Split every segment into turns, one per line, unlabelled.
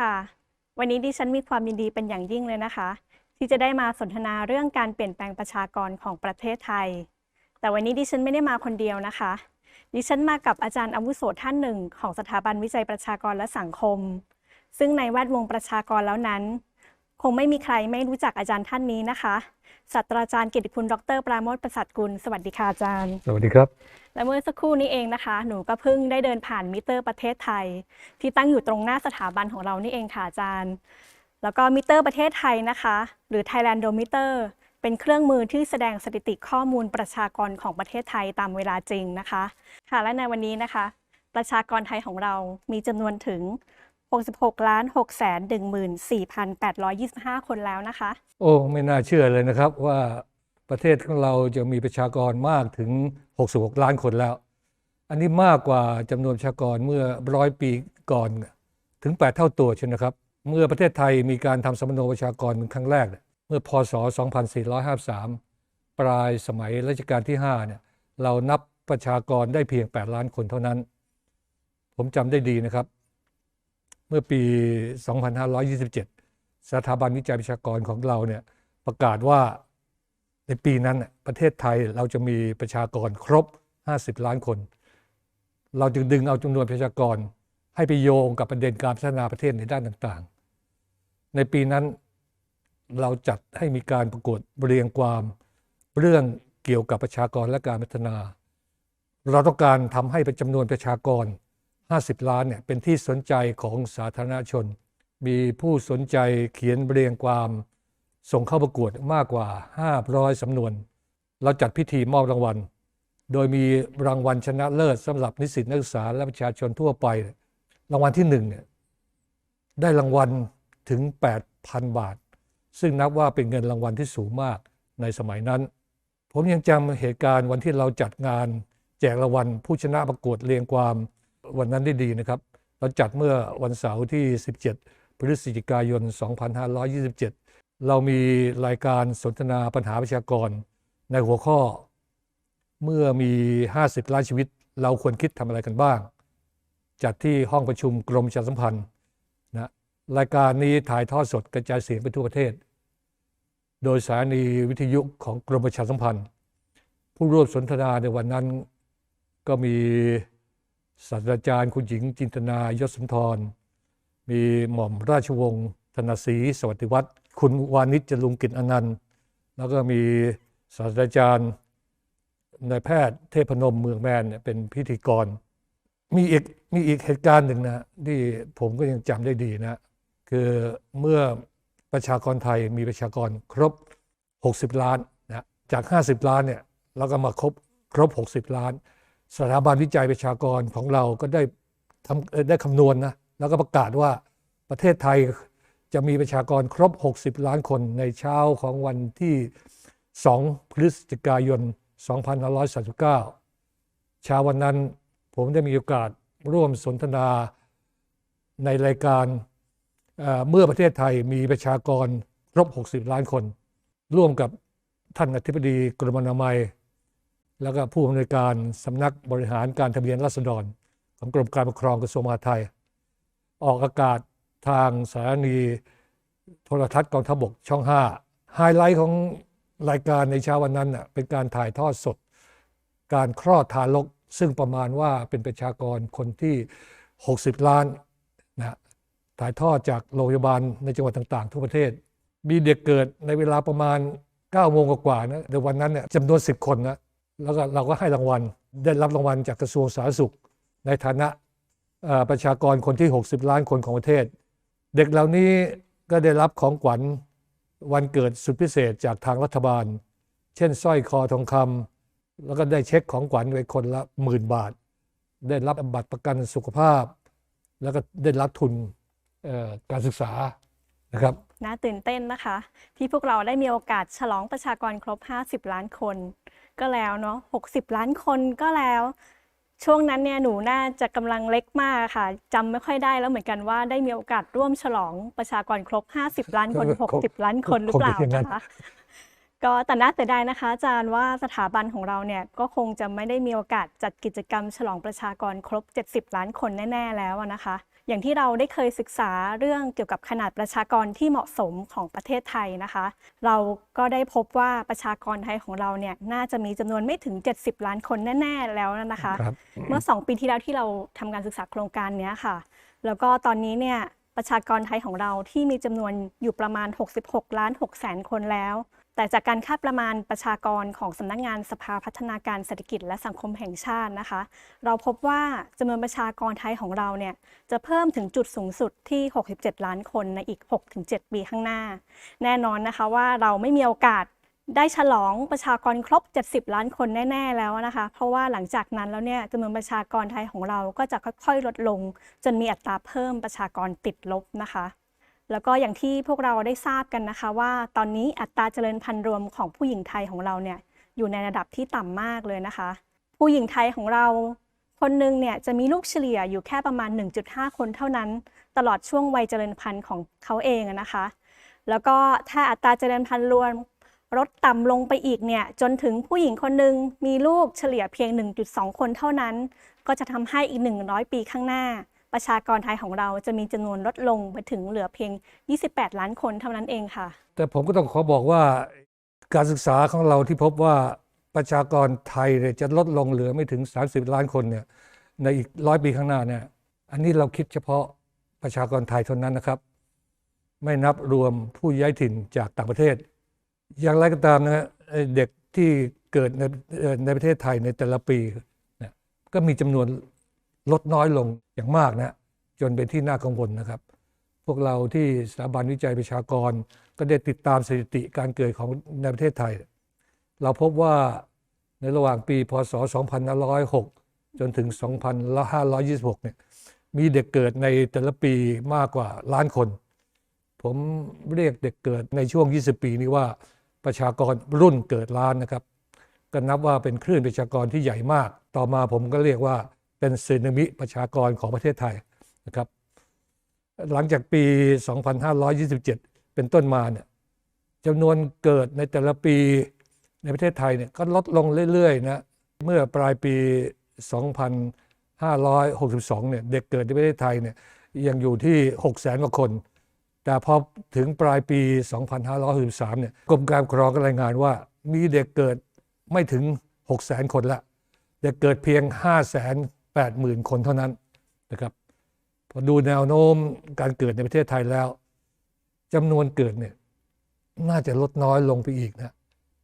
ค่ะ วันนี้ดิฉันมีความยินดีเป็นอย่างยิ่งเลยนะคะ ที่จะได้มาสนทนาเรื่องการเปลี่ยนแปลงประชากรของประเทศไทย แต่วันนี้ดิฉันไม่ได้มาคนเดียวนะคะ ดิฉันมากับอาจารย์อาวุโสท่านหนึ่ง ของสถาบันวิจัยประชากรและสังคม ซึ่งในแวดวงประชากรแล้วนั้น คงไม่มีใครไม่รู้จักอาจารย์ท่านนี้นะคะศาสตราจารย์เกียรติคุณดร ปราโมทประสัทกุลสวัสดีค่ะอาจารย์
สวัสดีครับ
และเมื่อสักครู่นี้เองนะคะ หนูก็เพิ่งได้เดินผ่านมิเตอร์ประเทศไทย ที่ตั้งอยู่ตรงหน้าสถาบันของเรานี่เองค่ะอาจารย์ แล้วก็มิเตอร์ประเทศไทยนะคะ หรือ Thailandometer เป็นเครื่องมือที่แสดงสถิติข้อมูลประชากรของประเทศไทยตามเวลาจริงนะคะ ค่ะและในวันนี้นะคะ ประชากรไทยของเรามีจำนวนถึง 66ล้าน6แสน14,825 คนแล้วนะคะ
โอ้ไม่น่าเชื่อเลยนะครับว่าประเทศของเราจะมีประชากรมากถึง 66 ล้านคนแล้ว อันนี้มากกว่าจำนวนประชากรเมื่อร้อยปีก่อนถึง 8 เท่าตัวใช่นะครับ เมื่อประเทศไทยมีการทำสมโนประชากรเป็นครั้งแรกเนี่ยเมื่อพศ 2453 ปลายสมัยรัชกาลที่5เนี่ยเรานับประชากรได้เพียง 8 ล้านคนเท่านั้น ผมจำได้ดีนะครับ เมื่อปี 2527 สถาบันวิจัยประชากรของเราเนี่ยประกาศว่าในปีนั้นประเทศไทยเราจะมีประชากรครบ 50 ล้านคน เราจึงดึงเอาจำนวนประชากรให้ไปโยงกับประเด็นการพัฒนาประเทศในด้านต่างๆ ในปีนั้นเราจัดให้มีการประกวดเรียงความเรื่องเกี่ยวกับประชากรและการพัฒนา เราต้องการทำให้เป็นจำนวนประชากร 50 ล้านเนี่ยเป็นที่สนใจของสาธารณชน มีผู้สนใจเขียนเรียงความ ส่งเข้าประกวดมากกว่า 500สำนวน เราจัดพิธีมอบรางวัล โดยมีรางวัลชนะเลิศสำหรับนิสิตนักศึกษาและประชาชนทั่วไป รางวัลที่หนึ่งเนี่ยได้รางวัลถึง 8,000 บาท ซึ่งนับว่าเป็นเงินรางวัลที่สูงมากในสมัยนั้น ผมยังจำเหตุการณ์วันที่เราจัดงาน แจกรางวัลผู้ชนะประกวดเรียงความ วันนั้นได้ดีนะครับ เราจัดเมื่อวันเสาร์ที่ 17 พฤศจิกายน 2527 เรามีรายการสนทนาปัญหาประชากร ในหัวข้อ เมื่อมี 50 ล้านชีวิต เราควรคิดทำอะไรกันบ้าง จัดที่ห้องประชุมกรมประชาสัมพันธ์นะรายการนี้ถ่ายทอดสดกระจายเสียงไปทั่วประเทศ โดยสถานีวิทยุของกรมประชาสัมพันธ์ ผู้ร่วมสนทนาในวันนั้นก็มี ศาสตราจารย์คุณหญิงจินตนายศสุนทร มีหม่อมราชวงศ์ธนศรีสวัสดิวัฒน์คุณวานิชจรุงกิจอนันต์ แล้วก็มีศาสตราจารย์นายแพทย์เทพนมเมืองแมนเนี่ยเป็นพิธีกร มีอีกมีอีกเหตุการณ์หนึ่งนะที่ผมก็ยังจำได้ดีนะ คือเมื่อประชากรไทยมีประชากรครบ 60 ล้านนะจาก 50 ล้านเนี่ยเราก็มาครบครบ 60 ล้าน สถาบันวิจัยประชากรของเราก็ได้ทำได้คำนวณนะแล้วก็ประกาศว่าประเทศไทยจะมีประชากรครบ 60 ล้านคนในเช้าของวันที่ 2 พฤศจิกายน 2539เช้าวันนั้นผมได้มีโอกาสร่วมสนทนาในรายการเอ่อเมื่อประเทศไทยมีประชากรครบ 60 ล้านคน ร่วมกับท่านอธิบดีกรมอนามัย แล้วก็ผู้อำนวยการสำนักบริหารการทะเบียนราษฎร ของกรมการปกครองกระทรวงมหาดไทย ออกอากาศทางสถานีโทรทัศน์กองทัพบกช่อง 5 ไฮไลท์ของรายการในเช้าวันนั้นน่ะเป็นการถ่ายทอดสด การคลอดทารก ซึ่งประมาณว่าเป็นประชากรคนที่ 60 ล้านนะถ่ายทอดจากโรงพยาบาลในจังหวัดต่างๆ ทั่วประเทศ มีเด็กเกิดในเวลาประมาณ9โมงกว่าๆนะในวันนั้นเนี่ยจำนวน 10 คนนะ แล้วก็เราก็ให้รางวัลได้รับรางวัลจากกระทรวงสาธารณสุข ในฐานะประชากรคนที่ 60 ล้านคนของประเทศ เด็กเหล่านี้ก็ได้รับของขวัญวันเกิดสุดพิเศษจากทางรัฐบาล เช่นสร้อยคอทองคำแล้วก็ได้เช็คของขวัญไปคนละหมื่นบาท ได้รับบัตรประกันสุขภาพ แล้วก็ได้รับทุนการศึกษานะครับ
น่าตื่นเต้นนะคะ ที่พวกเราได้มีโอกาสฉลองประชากรครบ 50 ล้านคน ก็แล้วเนาะ60 ล้านคนก็แล้ว ช่วงนั้นเนี่ยหนูน่าจะกำลังเล็กมากค่ะจำไม่ค่อยได้แล้วเหมือนกันว่าได้มีโอกาสร่วมฉลองประชากรครบ 50 ล้านคน
คง
60 ล้านคนหรือเปล่า
คงจะอย่างนั้น
นะคะก็แต่น่าเสียดายนะคะ อาจารย์ว่าสถาบันของเราเนี่ยก็คงจะไม่ได้มีโอกาสจัดกิจกรรม ฉลองประชากรครบ 70 ล้านคนแน่ ๆ แล้วอะนะคะ อย่างที่เราได้เคยศึกษาเรื่องเกี่ยวกับขนาดประชากรที่เหมาะสมของประเทศไทยนะคะ เราก็ได้พบว่าประชากรไทยของเราเนี่ยน่าจะมีจำนวนไม่ถึง 70 ล้านคนแน่ ๆ แล้วนะคะ
ครับ
เมื่อ 2 ปีที่แล้วที่เราทำการศึกษาโครงการเนี้ยค่ะ แล้วก็ตอนนี้เนี่ยประชากรไทยของเราที่มีจำนวนอยู่ประมาณ 66 ล้าน6แสนคนแล้ว แต่จากการคาดประมาณประชากรของสำนักงานสภาพัฒนาการเศรษฐกิจและสังคมแห่งชาตินะคะ เราพบว่าจำนวนประชากรไทยของเราเนี่ยจะเพิ่มถึงจุดสูงสุดที่ 67 ล้านคนในอีก 6-7 ปีข้างหน้า แน่นอนนะคะว่าเราไม่มีโอกาสได้ฉลองประชากรครบ 70 ล้านคนแน่ ๆ แล้วนะคะ เพราะว่าหลังจากนั้นแล้วเนี่ยจำนวนประชากรไทยของเราก็จะค่อย ๆ ลดลง จนมีอัตราเพิ่มประชากรติดลบนะคะ แล้วก็อย่างที่พวกเราได้ทราบกันนะคะว่าตอนนี้อัตราเจริญพันธุ์รวมของผู้หญิงไทยของเราเนี่ยอยู่ในระดับที่ต่ำมากเลยนะคะ ผู้หญิงไทยของเรา คนหนึ่งเนี่ยจะมีลูกเฉลี่ยอยู่แค่ประมาณ 1.5 คนเท่านั้น ตลอดช่วงวัยเจริญพันธุ์ของเขาเองนะคะ แล้วก็ถ้าอัตราเจริญพันธุ์รวมลดต่ำลงไปอีกเนี่ยจนถึงผู้หญิงคนหนึ่งมีลูกเฉลี่ยเพียง 1.2 คนเท่านั้น ก็จะทำให้อีก 100 ปีข้างหน้า ประชากรไทยของเราจะมีจำนวนลดลงไปถึงเหลือเพียง 28 ล้านคนเท่านั้นเองค่ะ
แต่ผมก็ต้องขอบอกว่าการศึกษาของเราที่พบว่าประชากรไทยเนี่ยจะลดลงเหลือไม่ถึง 30 ล้านคนเนี่ยในอีกร้อยปีข้างหน้าเนี่ยอันนี้เราคิดเฉพาะประชากรไทยเท่านั้นนะครับ ไม่นับรวมผู้ย้ายถิ่นจากต่างประเทศ อย่างไรก็ตามนะเอ่อเด็กที่เกิดในในประเทศไทยในแต่ละปีเนี่ยก็มีจำนวน ลดน้อยลงอย่างมากนะจนเป็นที่น่ากังวลนะครับ พวกเราที่สถาบันวิจัยประชากร ก็ได้ติดตามสถิติการเกิดของในประเทศไทย เราพบว่าในระหว่างปีพศ 2506 จนถึง 2526 เนี่ยมีเด็กเกิดในแต่ละปีมากกว่าล้านคน ผมเรียกเด็กเกิดในช่วง 20 ปีนี้ว่าประชากรรุ่นเกิดล้านนะครับ ก็นับว่าเป็นคลื่นประชากรที่ใหญ่มาก ต่อมาผมก็เรียกว่า เป็นสึนามิประชากรของประเทศไทยนะครับ หลังจากปี 2527 เป็นต้นมาเนี่ยจำนวนเกิดในแต่ละปีในประเทศไทยเนี่ยก็ลดลงเรื่อยๆนะเมื่อปลายปี 2562 เนี่ยเด็กเกิดในประเทศไทยเนี่ยยังอยู่ที่6แสนกว่าคน แต่พอถึงปลายปี 2563 เนี่ยกรมการปกครองก็รายงานว่า มีเด็กเกิดไม่ถึง6แสนคนละ เด็กเกิดเพียง5 8 0 0 0 0 คนเท่านั้นนะครับพอดูแนวโน้มการเกิดในประเทศไทยแล้วจำนวนเกิดเนี่ยน่าจะลดน้อยลงไปอีกนะ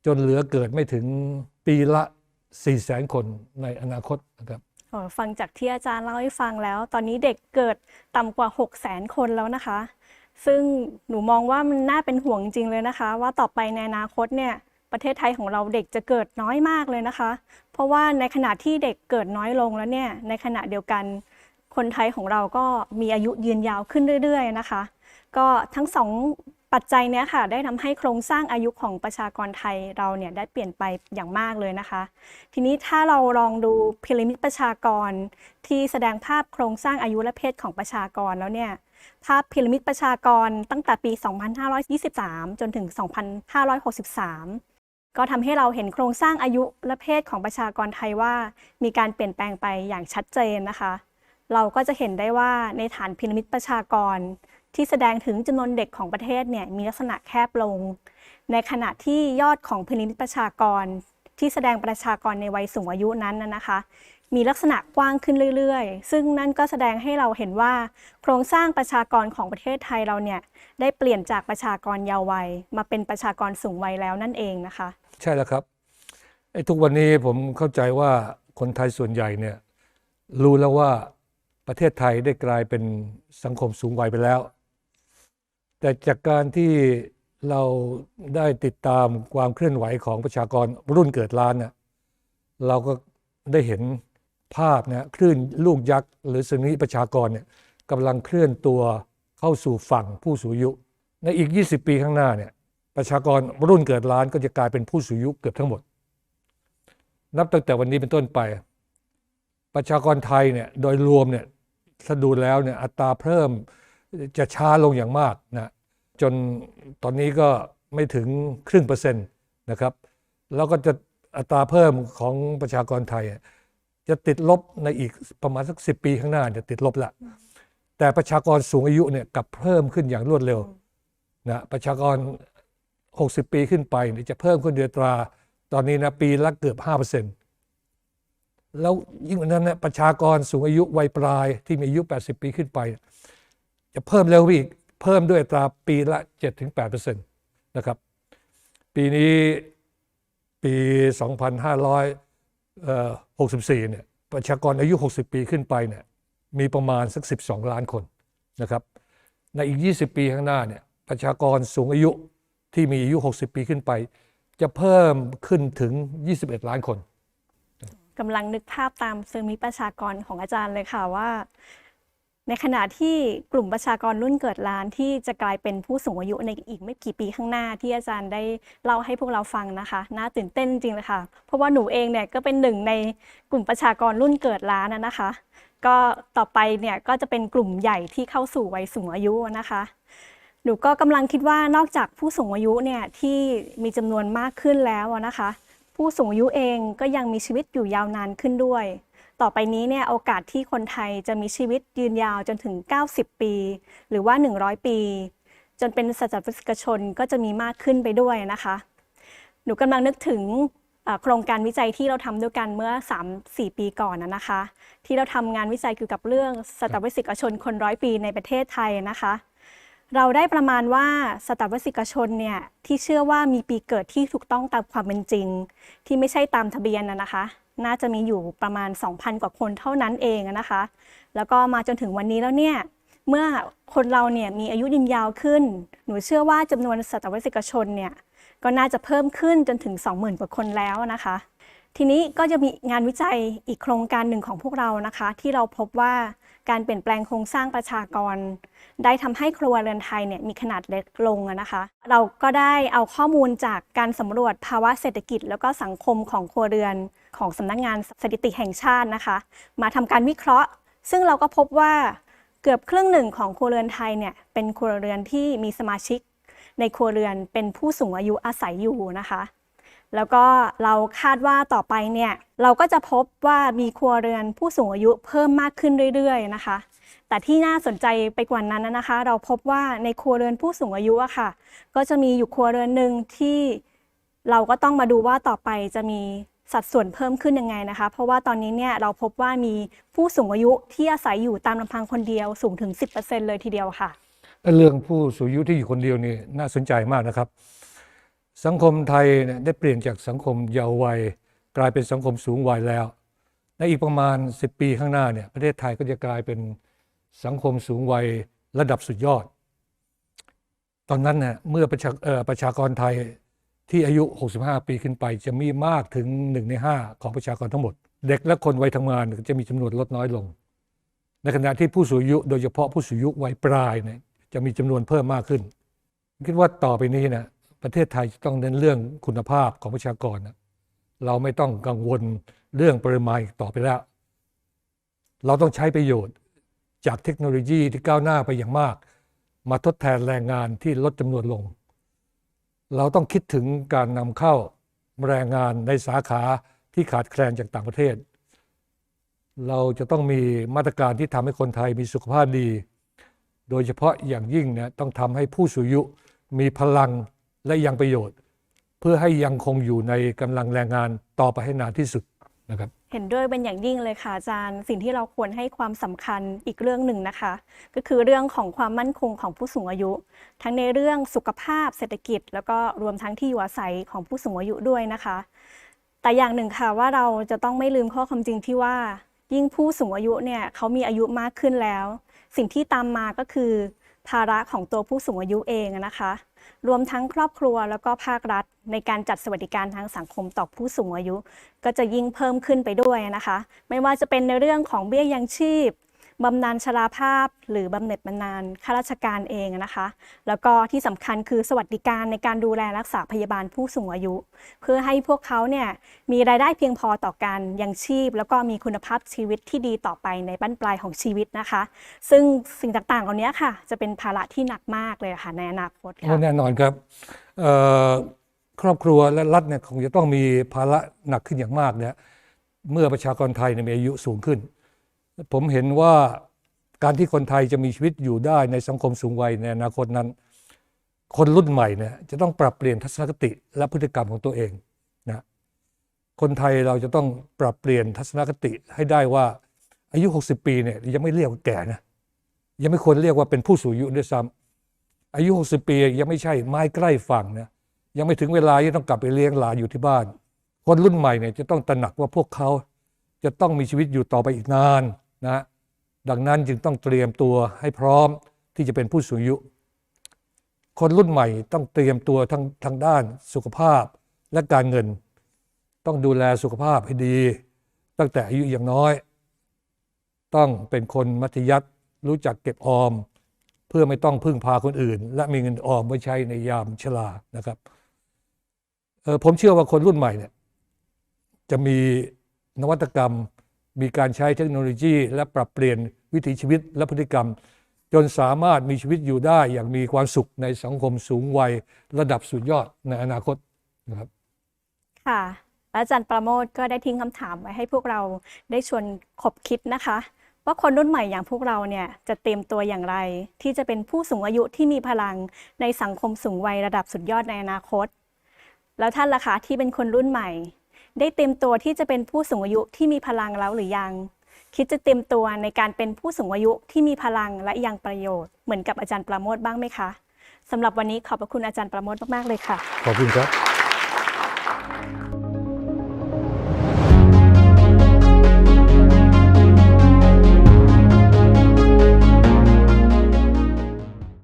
จนเหลือเกิดไม่ถึงปีละ 4 0 0 0 0 0คนในอนาคตนะครับ
ฟังจากที่อาจารย์เล่าให้ฟังแล้ว ตอนนี้เด็กเกิดต่ำกว่า 6 0 0 0 0คนแล้วนะคะ ซึ่งหนูมองว่ามันน่าเป็นห่วงจริงเลยนะคะ ว่าต่อไปในอนาคตเนี่ย ประเทศไทยของเราเด็กจะเกิดน้อยมากเลยนะคะ เพราะว่าในขณะที่เด็กเกิดน้อยลงแล้วเนี่ยในขณะเดียวกัน คนไทยของเราก็มีอายุยืนยาวขึ้นเรื่อย ๆ นะคะ ก็ทั้งสองปัจจัยเนี้ยค่ะ ได้ทำให้โครงสร้างอายุของประชากรไทยเราเนี่ยได้เปลี่ยนไปอย่างมากเลยนะคะ ทีนี้ถ้าเราลองดูพีระมิดประชากร ที่แสดงภาพโครงสร้างอายุและเพศของประชากรแล้วเนี่ยภาพพีระมิดประชากรตั้งแต่ปี 2523 จนถึง 2563 ก็ทำให้เราเห็นโครงสร้างอายุและเพศของประชากรไทยว่า มีการเปลี่ยนแปลงไปอย่างชัดเจนนะคะ เราก็จะเห็นได้ว่าในฐานพีระมิดประชากร ที่แสดงถึงจำนวนเด็กของประเทศเนี่ยมีลักษณะแคบลง ในขณะที่ยอดของพีระมิดประชากร ที่แสดงประชากรในวัยสูงอายุนั้นน่ะนะคะ มีลักษณะกว้างขึ้นเรื่อยๆ ซึ่งนั่นก็แสดงให้เราเห็นว่า โครงสร้างประชากรของประเทศไทยเราเนี่ยได้เปลี่ยนจากประชากรเยาว์วัย มาเป็นประชากรสูงวัยแล้วนั่นเองนะคะ
ใช่แล้วครับไอ้ทุกวันนี้ผมเข้าใจว่าคนไทยส่วนใหญ่เนี่ยรู้แล้วว่าประเทศไทยได้กลายเป็นสังคมสูงวัยไปแล้ว แต่จากการที่เราได้ติดตามความเคลื่อนไหวของประชากรรุ่นเกิดล้านเนี่ยเราก็ได้เห็น ภาพนะคลื่นลูกยักษ์ หรือสึนามิประชากรเนี่ยกำลังเคลื่อนตัวเข้าสู่ฝั่งผู้สูงอายุ ในอีก 20 ปีข้างหน้าเนี่ยประชากรรุ่นเกิดล้านก็จะกลายเป็นผู้สูงอายุเกือบทั้งหมด นับตั้งแต่วันนี้เป็นต้นไป ประชากรไทยเนี่ยโดยรวมเนี่ยถ้าดูแล้วเนี่ยอัตราเพิ่มจะช้าลงอย่างมากนะจนตอนนี้ก็ไม่ถึงครึ่งเปอร์เซ็นต์นะครับ แล้วก็จะอัตราเพิ่มของประชากรไทย จะติดลบในอีกประมาณสักสิปีข้างหน้าจะติดลบละแต่ประชากรสูงอายุเนี่ยกลับเพิ่มขึ้นอย่างรวดเร็วนะประชากร 60 ปีขึ้นไปเนี่ยจะเพิ่มขึ้นเดือนตรา ตอนนี้นะปีละเกือบ5%แล้วยิ่งกว่านั้นนะประชากรสูงอายุวัยปลายที่มีอายุ 80 ปีขึ้นไป จะเพิ่มเร็วอีกเพิ่มด้วยตราปีละ 7-8%นะครับ ปีนี้ปี 64เนี่ยประชากรอายุ 60 ปีขึ้นไปเนี่ยมีประมาณสัก 12 ล้านคนนะครับในอีก 20 ปีข้างหน้าเนี่ยประชากรสูงอายุที่มีอายุ 60 ปีขึ้นไป จะเพิ่มขึ้นถึง 21 ล้านคน
กำลังนึกภาพตามซึมิประชากรของอาจารย์เลยค่ะว่า ในขณะที่กลุ่มประชากรรุ่นเกิดล้านที่จะกลายเป็นผู้สูงอายุในอีกไม่กี่ปีข้างหน้าที่อาจารย์ได้เล่าให้พวกเราฟังนะคะน่าตื่นเต้นจริงเลยค่ะ เพราะว่าหนูเองเนี่ยก็เป็นหนึ่งในกลุ่มประชากรรุ่นเกิดล้านนะคะ ก็ต่อไปเนี่ยก็จะเป็นกลุ่มใหญ่ที่เข้าสู่วัยสูงอายุนะคะหนูก็กำลังคิดว่านอกจากผู้สูงอายุเนี่ยที่มีจำนวนมากขึ้นแล้วนะคะ ผู้สูงอายุเองก็ยังมีชีวิตอยู่ยาวนานขึ้นด้วย ต่อไปนี้เนี่ยโอกาสที่คนไทยจะมีชีวิตยืนยาวจนถึง 90 ปี หรือว่า 100 ปี จนเป็นสัตว์วิกชนก็จะมีมากขึ้นไปด้วยนะคะ หนูกำลังนึกถึงโครงการวิจัยที่เราทำด้วยกันเมื่อ 3-4 ปีก่อนนะนะคะ ที่เราทำงานวิจัยเกี่ยวกับเรื่องสัตวสิกชนคนร้อยปีในประเทศไทยนะคะ เราได้ประมาณว่าสัตวสิกชนเนี่ยที่เชื่อว่ามีปีเกิดที่ถูกต้องตามความเป็นจริง ที่ไม่ใช่ตามทะเบียนนะนะคะ น่าจะมีอยู่ประมาณ 2,000 กว่าคนเท่านั้นเองนะคะ แล้วก็มาจนถึงวันนี้แล้วเนี่ยเมื่อคนเราเนี่ยมีอายุยืนยาวขึ้น หนูเชื่อว่าจำนวนสัตวสิกชนเนี่ยก็น่าจะเพิ่มขึ้นจนถึง 20,000 กว่าคนแล้วนะคะ ทีนี้ก็จะมีงานวิจัยอีกโครงการหนึ่งของพวกเรานะคะ ที่เราพบว่าการเปลี่ยนแปลงโครงสร้างประชากร ได้ทำให้ครัวเรือนไทยเนี่ยมีขนาดเล็กลงนะคะ เราก็ได้เอาข้อมูลจากการสำรวจภาวะเศรษฐกิจ แล้วก็สังคมของครัวเรือน ของสำนักงานสถิติแห่งชาตินะคะ มาทำการวิเคราะห์ ซึ่งเราก็พบว่าเกือบครึ่งหนึ่งของครัวเรือนไทยเนี่ยเป็นครัวเรือนที่มีสมาชิก ในครัวเรือนเป็นผู้สูงอายุอาศัยอยู่นะคะ แล้วก็เราคาดว่าต่อไปเนี่ยเราก็จะพบว่ามีครัวเรือนผู้สูงอายุเพิ่มมากขึ้นเรื่อย ๆ นะคะแต่ที่น่าสนใจไปกว่านั้นนะคะ เราพบว่าในครัวเรือนผู้สูงอายุอะค่ะ ก็จะมีอยู่ครัวเรือนหนึ่งที่เราก็ต้องมาดูว่าต่อไปจะมี สัดส่วนเพิ่มขึ้นยังไงนะคะ เพราะว่าตอนนี้เนี่ยเราพบว่ามีผู้สูงอายุที่อาศัยอยู่ตามลำพังคนเดียวสูงถึง 10%เลยทีเดียวค่ะ
เรื่องผู้สูงอายุที่อยู่คนเดียวนี่น่าสนใจมากนะครับ สังคมไทยเนี่ยได้เปลี่ยนจากสังคมเยาว์วัย กลายเป็นสังคมสูงวัยแล้ว ในอีกประมาณ 10 ปีข้างหน้าเนี่ยประเทศไทยก็จะกลายเป็นสังคมสูงวัยระดับสุดยอด ตอนนั้นเนี่ยเมื่อประชากรไทย ที่อายุ 65 ปีขึ้นไป จะมีมากถึง 1 ใน 5 ของประชากรทั้งหมด เด็กและคนวัยทำงานจะมีจำนวนลดน้อยลง ในขณะที่ผู้สูงอายุโดยเฉพาะผู้สูงอายุวัยปลายเนี่ยจะมีจำนวนเพิ่มมากขึ้น คิดว่าต่อไปนี้นะประเทศไทยจะต้องเน้นเรื่องคุณภาพของประชากรนะเราไม่ต้องกังวลเรื่องปริมาณต่อไปแล้ว เราต้องใช้ประโยชน์จากเทคโนโลยีที่ก้าวหน้าไปอย่างมาก มาทดแทนแรงงานที่ลดจำนวนลง เราต้องคิดถึงการนำเข้าแรงงานในสาขาที่ขาดแคลนจากต่างประเทศ เราจะต้องมีมาตรการที่ทำให้คนไทยมีสุขภาพดี โดยเฉพาะอย่างยิ่งเนี่ยต้องทำให้ผู้สูงอายุมีพลังและยังประโยชน์ เพื่อให้ยังคงอยู่ในกำลังแรงงานต่อไปให้นานที่สุดนะครับ
ห็นด้วยเป็นอย่างยิ่งเลยค่ะอาจารย์ สิ่งที่เราควรให้ความสำคัญอีกเรื่องหนึ่งนะคะ ก็คือเรื่องของความมั่นคงของผู้สูงอายุ ทั้งในเรื่องสุขภาพเศรษฐกิจ แล้วก็รวมทั้งที่อยู่อาศัยของผู้สูงอายุด้วยนะคะ แต่อย่างหนึ่งค่ะว่าเราจะต้องไม่ลืมข้อความจริงที่ว่า ยิ่งผู้สูงอายุเนี่ยเขามีอายุมากขึ้นแล้ว สิ่งที่ตามมาก็คือ ภาระของตัวผู้สูงอายุเองนะคะ รวมทั้งครอบครัวแล้วก็ภาครัฐ ในการจัดสวัสดิการทางสังคมต่อผู้สูงอายุ ก็จะยิ่งเพิ่มขึ้นไปด้วยนะคะ ไม่ว่าจะเป็นในเรื่องของเบี้ยยังชีพ บำนาญชราภาพ หรือบำเหน็จบำนาญข้าราชการเองนะคะ แล้วก็ที่สำคัญคือสวัสดิการในการดูแลรักษาพยาบาลผู้สูงอายุ เพื่อให้พวกเขาเนี่ยมีรายได้เพียงพอต่อการยังชีพ แล้วก็มีคุณภาพชีวิตที่ดีต่อไปในบั้นปลายของชีวิตนะคะ ซึ่งสิ่งต่างๆเหล่านี้ค่ะ จะเป็นภาระที่หนักมากเลยค่ะในอนาคตค่ะ
แน่นอนครับครอบครัวและรัฐเนี่ยคงจะต้องมีภาระหนักขึ้นอย่างมากเนี่ยเมื่อประชากรไทยเนี่ยมีอายุสูงขึ้น ผมเห็นว่าการที่คนไทยจะมีชีวิตอยู่ได้ในสังคมสูงวัยในอนาคตนั้น คนรุ่นใหม่เนี่ยจะต้องปรับเปลี่ยนทัศนคติและพฤติกรรมของตัวเองนะคนไทยเราจะต้องปรับเปลี่ยนทัศนคติให้ได้ว่าอายุ 60 ปีเนี่ยยังไม่เรียกว่าแก่นะยังไม่ควรเรียกว่าเป็นผู้สูงอายุด้วยซ้ำอายุ 60 ปียังไม่ใช่ไม้ใกล้ฝั่งนะยังไม่ถึงเวลาที่ต้องกลับไปเลี้ยงหลานอยู่ที่บ้าน คนรุ่นใหม่เนี่ยจะต้องตระหนักว่าพวกเขาจะต้องมีชีวิตอยู่ต่อไปอีกนาน นะดังนั้นจึงต้องเตรียมตัวให้พร้อมที่จะเป็นผู้สูงอายุ คนรุ่นใหม่ต้องเตรียมตัวทั้งทางด้านสุขภาพและการเงิน ต้องดูแลสุขภาพให้ดี ตั้งแต่อายุอยังน้อย ต้องเป็นคนมัธยัติรู้จักเก็บออม เพื่อไม่ต้องพึ่งพาคนอื่น และมีเงินออมไว้ใช้ในยามชรานะครับออผมเชื่อว่าคนรุ่นใหม่เนี่ยจะมีนวัตกรรม มีการใช้เทคโนโลยี และปรับเปลี่ยนวิถีชีวิตและพฤติกรรม จนสามารถมีชีวิตอยู่ได้อย่างมีความสุขในสังคมสูงวัยระดับสุดยอดในอนาคตนะครับ
ค่ะและอาจารย์ประโมทก็ได้ทิ้งคำถามไว้ให้พวกเราได้ชวนขบคิดนะคะ ว่าคนรุ่นใหม่อย่างพวกเราเนี่ยจะเตรียมตัวอย่างไร ที่จะเป็นผู้สูงอายุที่มีพลังในสังคมสูงวัยระดับสุดยอดในอนาคต แล้วท่านล่ะคะที่เป็นคนรุ่นใหม่ ได้เตรียมตัวที่จะเป็นผู้สูงอายุที่มีพลังแล้วหรือยัง คิดจะเตรียมตัวในการเป็นผู้สูงอายุที่มีพลังและยังประโยชน์เหมือนกับอาจารย์ประโมทบ้างไหมคะสำหรับวันนี้ขอบพระคุณอาจารย์ประโมทมากๆเลยค่ะ
ขอบคุณครับ